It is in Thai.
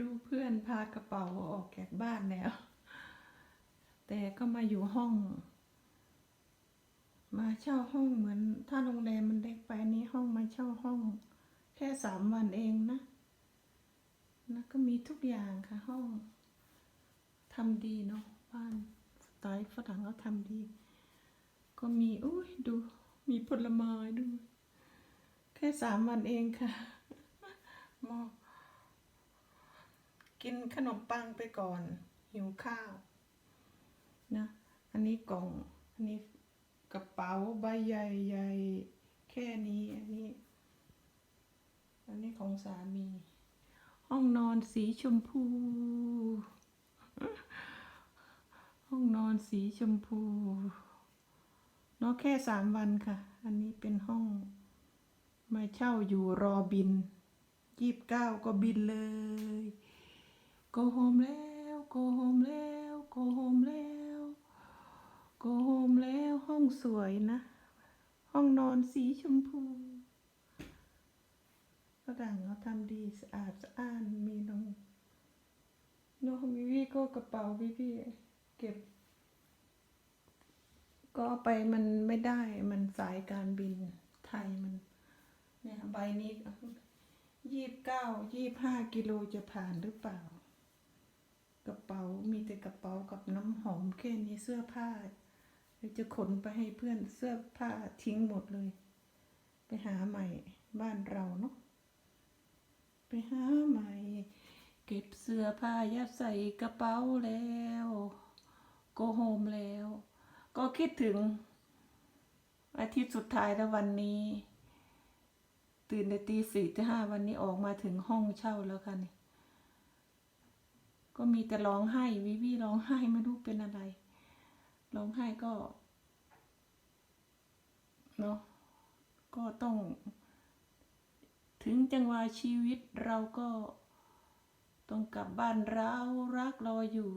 ดูเพื่อนพากระเป๋าออกจากบ้านแล้ว แต่ก็มาอยู่ห้อง มาเช่าห้องเหมือน ถ้าโรงแรมมันเล็กไปนี้ห้องมาเช่าห้อง แค่สามวันเองนะนะก็มีทุกอย่างค่ะห้องทำดีเนาะบ้านสไตล์ฝรั่งเขาทำดี ก็มีอุ้ยดู มีผลไม้ด้วย แค่สามวันเองค่ะมอก กินขนมปังไปก่อน หิวข้าวนะอันนี้กล่องอันนี้กระเป๋าใบใหญ่ๆแค่นี้อันนี้ อันนี้ของสามี ห้องนอนสีชมพู ห้องนอนสีชมพูเนาะแค่สามวันค่ะ อันนี้เป็นห้องมาเช่าอยู่รอบินยี่สิบเก้าก็บินเลย โกโฮมแล้วโกโฮมแล้วโกโฮมแล้วโกโฮมแล้วห้องสวยนะ ห้องนอนสีชมพูฝรั่งเขาทำดีสะอาดสะอ้านมีน้องน้องวิวีก็กระเป๋าวิวีเก็บ ก็เอาไปมันไม่ได้มันสายการบินไทยมัน เนี่ยใบนี้ยี่สิบเก้ายี่บห้ากิโลจะผ่านหรือเปล่า กระเป๋ามีแต่กระเป๋ากับน้ำหอมแค่นี้เสื้อผ้าเดี๋ยวจะขนไปให้เพื่อนเสื้อผ้าทิ้งหมดเลย ไปหาใหม่บ้านเราเนาะไปหาใหม่ เก็บเสื้อผ้ายัดใส่กระเป๋าแล้วโกโฮมแล้ว ก็คิดถึง อาทิตย์สุดท้ายแล้ววันนี้ ตื่นในตีสี่ตีห้าวันนี้ออกมาถึงห้องเช่าแล้วค่ะนี่ ก็มีแต่ร้องไห้วิวีร้องไห้ไม่รู้เป็นอะไร ร้องไห้ก็เนาะก็ต้อง ถึงจังหวะชีวิตเราก็ต้องกลับบ้านเรารักรออยู่